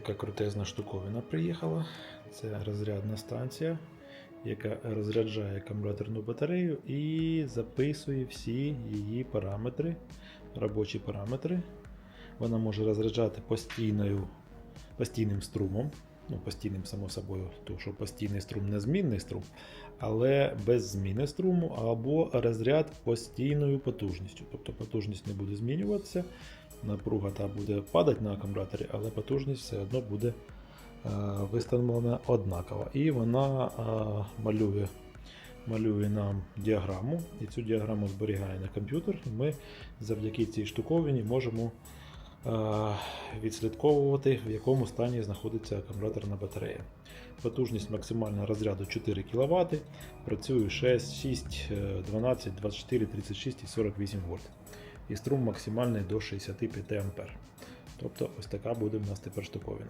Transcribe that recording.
Така крутезна штуковина приїхала. Це розрядна станція, яка розряджає акумуляторну батарею і записує всі її параметри, робочі параметри. Вона може розряджати постійною, постійним струмом. Ну, постійним, само собою, тому що постійний струм не змінний струм, але без зміни струму або розряд постійною потужністю. Тобто потужність не буде змінюватися, напруга та буде падати на акумуляторі, але потужність все одно буде е, виставлена однакова. І вона е, малює, малює нам діаграму, і цю діаграму зберігає на комп'ютер. Ми завдяки цій штуковині можемо е, відслідковувати, в якому стані знаходиться акумуляторна батарея. Потужність максимального розряду 4 кВт, працює 6, 6, е, 12, 24, 36 і 48 вольт. І струм максимальний до 65 А. Тобто ось така буде в нас тепер штуковина.